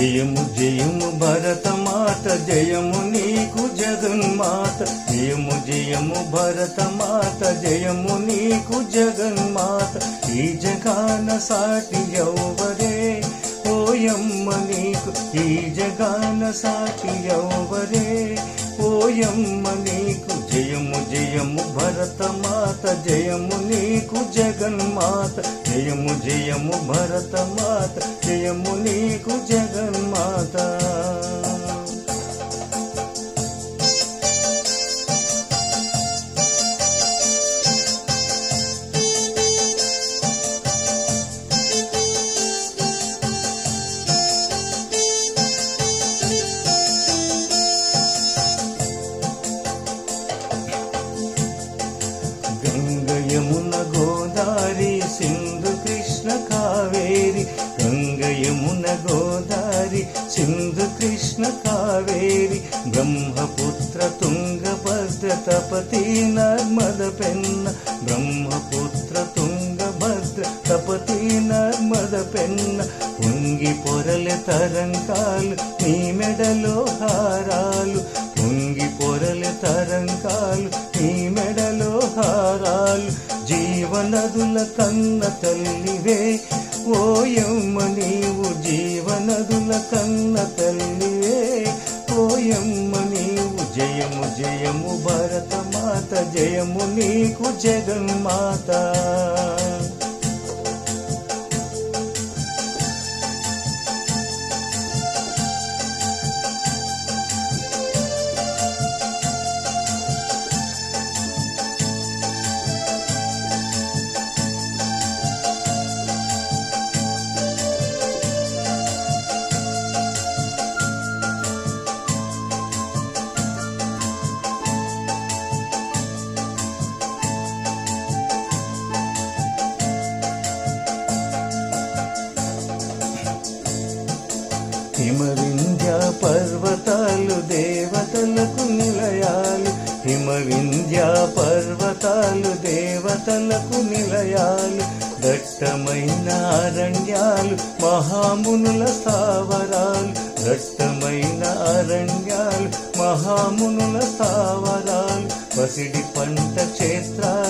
జయము జయము భరతమాత జయము నీకు జగన్మాత. జయము జయము భరతమాత జయము నీకు జగన్మాత. ఈ జగాన సాటి యౌవరే ఓయమ్మ నీకు. ఈ జగాన సాటి యౌవరే ఓయమ్మ నీకు జయము జయము భరతమాత జయము నీకు జగన్మాత. జయము జయము భరతమాత జయము నీకు జగన్మాత. యమున గోదారి సింధు కృష్ణ కావేరి. గంగ యమున గోదారి సింధు కృష్ణ కావేరి. బ్రహ్మపుత్ర తుంగభద్ర తపతి నర్మద పెన్న. బ్రహ్మపుత్ర తుంగభద్ర తపతి నర్మద పెన్న. పొంగి పొరల తరంకాలు నీ మెడలో హారాలు. పొంగి పొరల తరంకాలు జీవనదుల కన్న తల్లివే. ఓయమ్మ నీవు జీవనదుల కన్న తల్లివే. ఓయమ్మ నీవు జయము జయము భరతమాత జయము నీకు జగన్మాత. పర్వతాలు దేవతలకు నిలయాలు. హిమ వింధ్యా పర్వతాలు దేవతలకు నిలయాలు. దట్టమైన అరణ్యాలు మహామునుల స్థావరాలు. దట్టమైన అరణ్యాలు మహామునుల స్థావరాలు. పసిడి పంట క్షేత్రాలు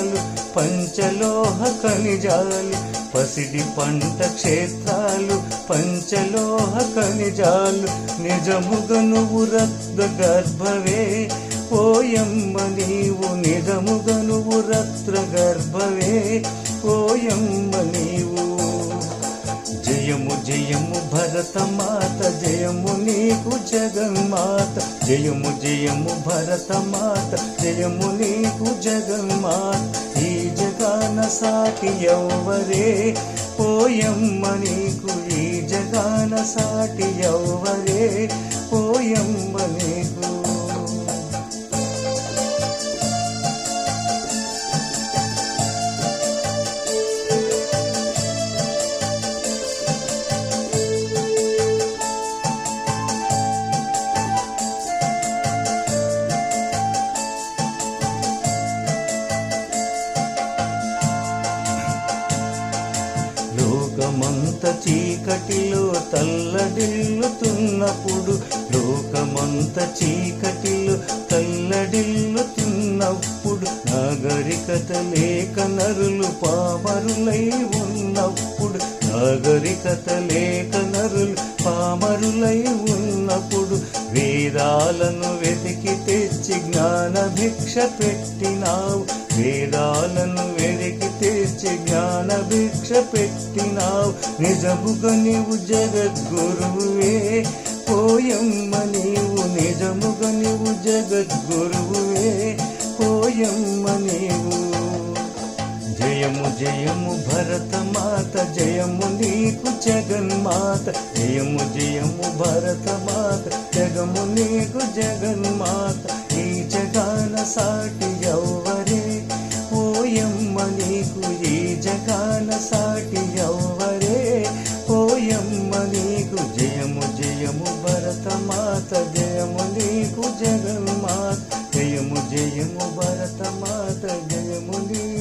పంచలోహ ఖనిజాలు పసిడి పంట క్షేత్రాలు పంచలోహ ఖనిజాలు నిజముగ నువ్వు రక్త గర్భవే. ఓయమ్మ నీవు నిజముగ నువ్వు రక్త గర్భవే. ఓయమ్మ నీవు జయము జయము భరత మాత జయము నీకు జగన్మాత. జయము జయము భరత మాత జయము నీకు జగన్మాత. ఈ జగాన సాటి యౌవరే ఓయమ్మ నీకు ఈ జగాన సాటి యౌవరే ఓయమ్మ నీకు లోకమంత చీకటిలో తల్లడిల్లుతున్నప్పుడు లోకమంత చీకటిలో తల్లడిల్లుతున్నప్పుడు నాగరికత లేక నరులు పామరులై ఉన్నప్పుడు నాగరికత లేక నరులు పామరులై ఉన్నప్పుడు వేదాలను వెతికి తెచ్చి జ్ఞాన భిక్ష పెట్టినావు. వేదాలను వెతికి తెచ్చి జ్ఞాన భిక్ష పెట్టినావు. నిజముగా నీవు జగద్గురువే పోయమ్మ నీవు నిజముగా నీవు జగద్గురువే. భరతమాత జయము నీకు జగన్మాత. జయము జయము భరతమాత జగము నీకు జగన్మాత. ఈ జగాన సాటి యౌవరే ఓయమ్మ నీకు ఈ జగాన సాటి యౌవరే ఓయమ్మ నీకు జయము జయము భరతమాత జయము నీకు జగన్మాత. జయము జయము భరతమాత జయము నీకు